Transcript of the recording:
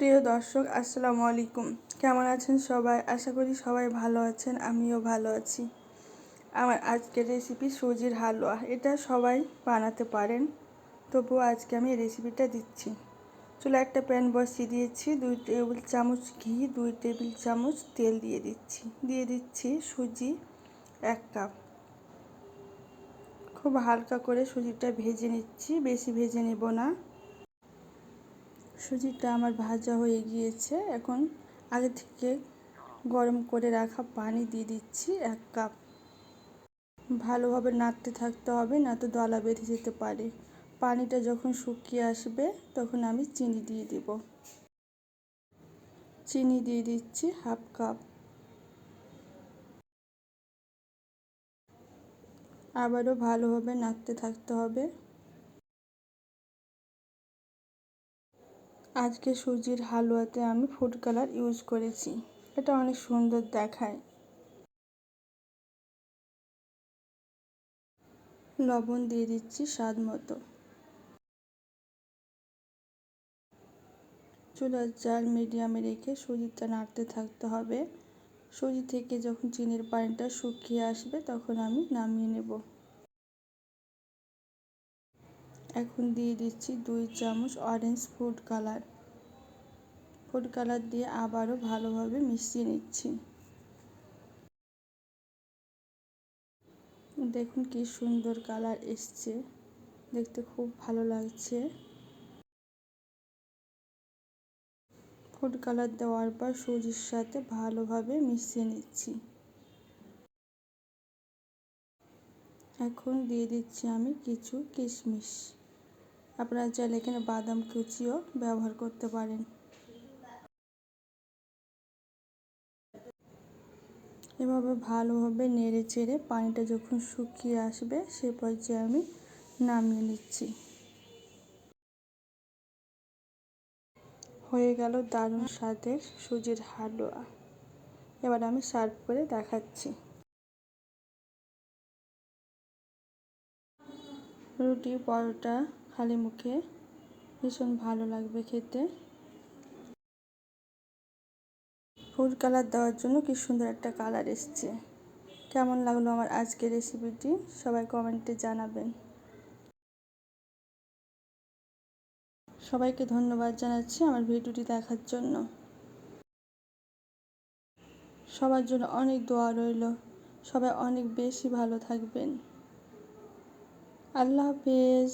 প্রিয় দর্শক, আসসালামু আলাইকুম। কেমন আছেন সবাই? আশা করি সবাই ভালো আছেন, আমিও ভালো আছি। আমার আজকের রেসিপি সুজির হালুয়া। এটা সবাই বানাতে পারেন, তবুও আজকে আমি রেসিপিটা দিচ্ছি। চুলা একটা প্যান বসিয়ে দিয়েছি, দুই টেবিল চামচ ঘি, দুই টেবিল চামচ তেল দিয়ে দিচ্ছি। দিয়ে দিচ্ছি সুজি এক কাপ। খুব হালকা করে সুজিটা ভেজে নিচ্ছি, বেশি ভেজে নেব না। সুজিটা আমার ভাজা হয়ে গিয়েছে। এখন আগে থেকে গরম করে রাখা পানি দিয়ে দিচ্ছি এক কাপ। ভালোভাবে নাড়তে থাকতে হবে, না তো দলা বেঁধে যেতে পারে। পানিটা যখন শুকিয়ে আসবে, তখন আমি চিনি দিয়ে দেব। চিনি দিয়ে দিচ্ছি হাফ কাপ। আবারও ভালোভাবে নাড়তে থাকতে হবে। আজকে সুজির হালুয়াতে আমি ফুড কালার ইউজ করেছি। এটা অনেক সুন্দর দেখায়। লবণ দিয়ে দিচ্ছি স্বাদ মতো। চুলার জাল মিডিয়ামে রেখে সুজিটা নাড়তে থাকতে হবে। সুজি থেকে যখন চিনির পানিটা শুকিয়ে আসবে, তখন আমি নামিয়ে নেব। এখন দিয়ে দিচ্ছি দুই চামচ orange food colour food colour দিয়ে আবারও ভালোভাবে মিশিয়ে নিচ্ছি। দেখুন কি সুন্দর কালার এসছে। দেখতে খুব ভালো লাগছে। ফুড কালার দেওয়ার পর সুজির সাথে ভালোভাবে মিশিয়ে নিচ্ছি। এখন দিয়ে দিচ্ছি আমি কিছু কিশমিশ। আপনারা চাইলে এখানে বাদাম কুচিও ব্যবহার করতে পারেন। এভাবে ভালোভাবে নেড়ে চেড়ে পানিটা যখন শুকিয়ে আসবে, সে পর্যায়ে আমি নামিয়ে নিচ্ছি। হয়ে গেল দারুণ স্বাদের সুজির হালুয়া। এবার আমি সার্ভ করে দেখাচ্ছি। রুটি, পরোটা, খালি মুখে ভীষণ ভালো লাগবে খেতে। ফুড কালার দেওয়ার জন্য কি সুন্দর একটা কালার এসছে। কেমন লাগল আমার আজকের রেসিপিটি? সবাই কমেন্টে জানাবেন। সবাইকে ধন্যবাদ জানাচ্ছি আমার ভিডিওটি দেখার জন্য। সবার জন্য অনেক দোয়া রইল। সবাই অনেক বেশি ভালো থাকবেন। আল্লাহ হাফেজ।